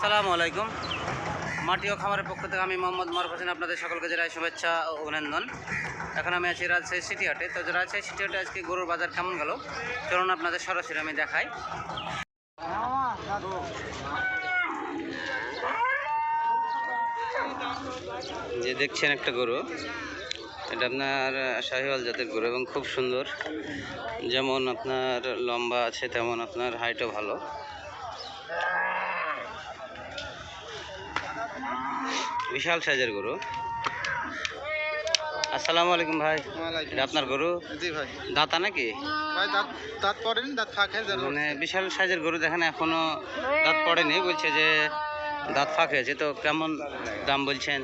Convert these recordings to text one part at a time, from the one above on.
আসসালামু আলাইকুম। মাটি ও খামারের পক্ষ থেকে আমি মোহাম্মদ মারুফ হোসেন, আপনাদের সকলকে জানাই শুভেচ্ছা ও অভিনন্দন। এখন আমি আছি রাজশাহী সিটি হাটে। তো রাজশাহী সিটি হাটে আজকে গরুর বাজার কেমন গেল? চলুন আপনাদের সরাসরি আমি দেখাই। যে দেখছেন একটা গরু, এটা আপনার শাহিওয়াল জাতের গরু এবং খুব সুন্দর। যেমন আপনার লম্বা আছে, তেমন আপনার হাইটও ভালো। বিশাল সাইজের গরু। আসসালামু আলাইকুম ভাই। আপনার গরু? জি ভাই। দাতা নাকি? ভাই দাঁত দাঁত পড়েনি দাঁত ফাঁকে মানে বিশাল সাইজের গরু দেখেন এখনও দাঁত পড়েনি বলছে যে দাঁত ফাঁক হয়েছে। তো কেমন দাম বলছেন?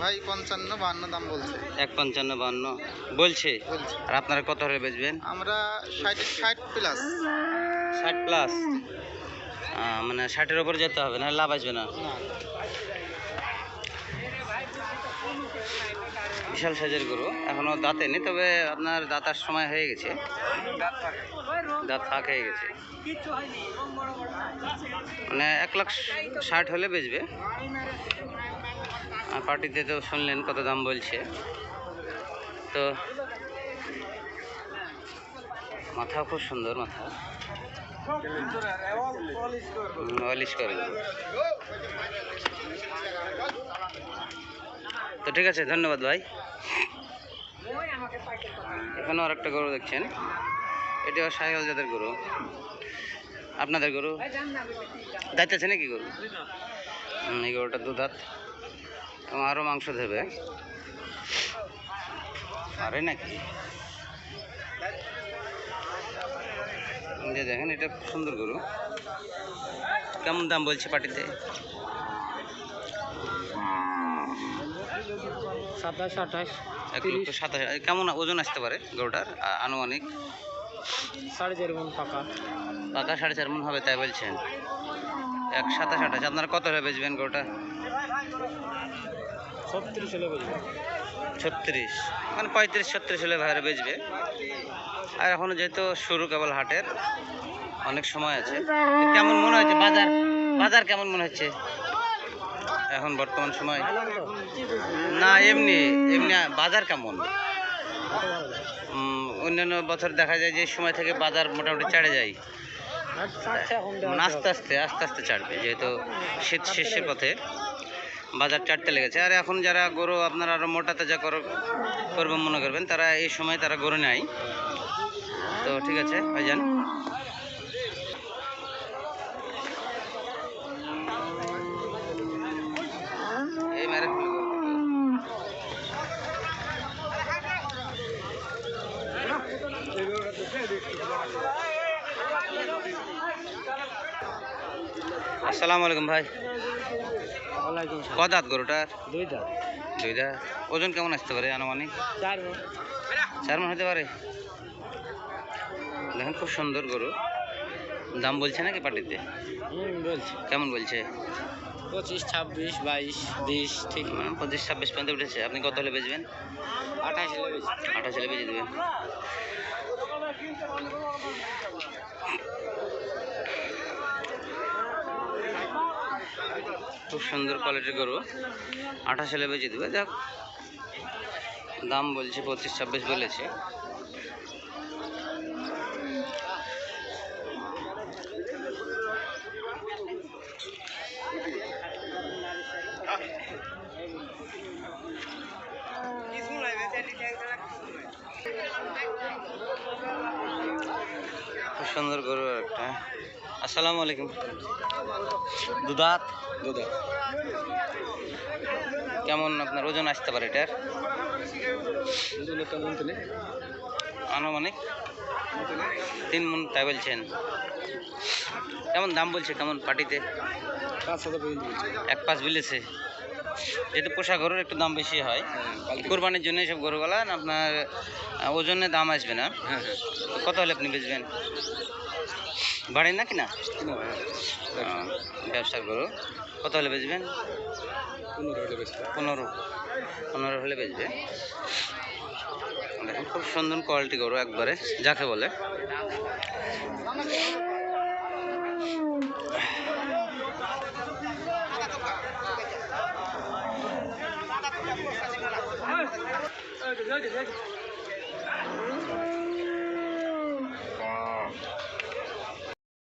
ভাই পঞ্চান্ন বাহান্ন দাম বলছে। এক পঞ্চান্ন বান্ন বলছে? আর আপনারা কত বেচবেন? আমরা ষাট ষাট প্লাস ষাট প্লাস মানে ষাটের ওপরে যেতে হবে না লাভ আসবে না। বিশাল সাইজের গরু। এখনও দাঁতে নেই তবে আপনার দাঁতার সময় হয়ে গেছে। দাঁত ফাঁক হয়ে গেছে। মানে এক লাখ ষাট হলে বেচবে। আর পার্টিতে তো শুনলেন কত দাম বলছে। তো মাথাও খুব সুন্দর মাথা। অলিশ করে। তো ঠিক আছে, ধন্যবাদ ভাই। এখানেও আর একটা গরু দেখছেন। এটিও সাহেল জাতের গরু। আপনাদের গরু? দায়িত্ব আছে নাকি গরু? এই গরুটা দুধাত এবং আরও মাংস দেবে। আরে নাকি? যে দেখেন, এটা খুব সুন্দর গরু। কেমন দাম বলছে পাটিতে সাতাশ আঠাশ এক লক্ষ সাতাশ। কেমন ওজন আসতে পারে গরুটার? আনুমানিক? সাড়ে চার মন পাকা। পাকা সাড়ে চার মন হবে তাই বলছেন। এক সাতাশ আঠাশ। আপনারা কত হলে বেচবেন গরুটা? ছত্রিশ হলে বলব ছত্রিশ। মানে পঁয়ত্রিশ ছত্রিশ হলে ভাইরা বেচবে। আর এখনও যেহেতু শুরু কেবল হাটের অনেক সময় আছে। কেমন মনে হচ্ছে বাজার বাজার কেমন মনে হচ্ছে? এখন বর্তমান সময়? না এমনি এমনি বাজার কেমন? অন্যান্য বছর দেখা যায় যে সময় থেকে বাজার মোটামুটি চাড়ে যায়। মানে আস্তে আস্তে আস্তে আস্তে চাড়বে যেহেতু শীত শেষের পথে বাজার চারটে লেগেছে। আর এখন যারা গরু আপনারা আরও মোটা তাজা করো করবেন মনে করবেন তারা এই সময় তারা গরু নেয়। তো ঠিক আছে ভাইজান। আসসালামু আলাইকুম ভাই। ক দাঁত গরুটার? দুই দাঁত। দুই দাঁত। ওজন কেমন আসতে পারে আনুমানিক? চার মন। চার মন হতে পারে। দেখেন খুব সুন্দর গরু। দাম বলছে নাকি পাটিতে কেমন বলছে? পঁচিশ ছাব্বিশ বাইশ বিশ ঠিক। মানে পঁচিশ ছাব্বিশ পর্যন্ত উঠেছে। আপনি কত হলে বেচবেন? আঠাশ হলে বেশি আঠাশ হলে বেচে দেবেন। খুব সুন্দর কোয়ালিটির গরু। আঠাশ হলে বেচে দেবে। দেখ দাম বলছে পঁচিশ ছাব্বিশ বলেছে। খুব সুন্দর গরু একটা আসসালামু আলাইকুম। দুধাত দুধ কেমন আপনার ওজন আসতে পারে এটার? আনুমানিক? তিন মন তাই বলছেন। কেমন দাম বলছে কেমন পার্টিতে? পাঁচ হাজার এক পাঁচ বিলেছে। যেহেতু পোষা গরুর একটু দাম বেশি হয় কোরবানির জন্য এইসব গরুগুলা আপনার ওজনে দাম আসবে না। হ্যাঁ হ্যাঁ। কত হলে আপনি বেচবেন? বাড়েন নাকি না? আহ, ব্যবসার গরু। কত হলে বেচবেন? পনেরো পনেরো। পনেরো হলে বেচবে। দেখেন খুব সুন্দর কোয়ালিটি গরু একবারে যাকে বলে। 哎，哎，姐姐 ơi!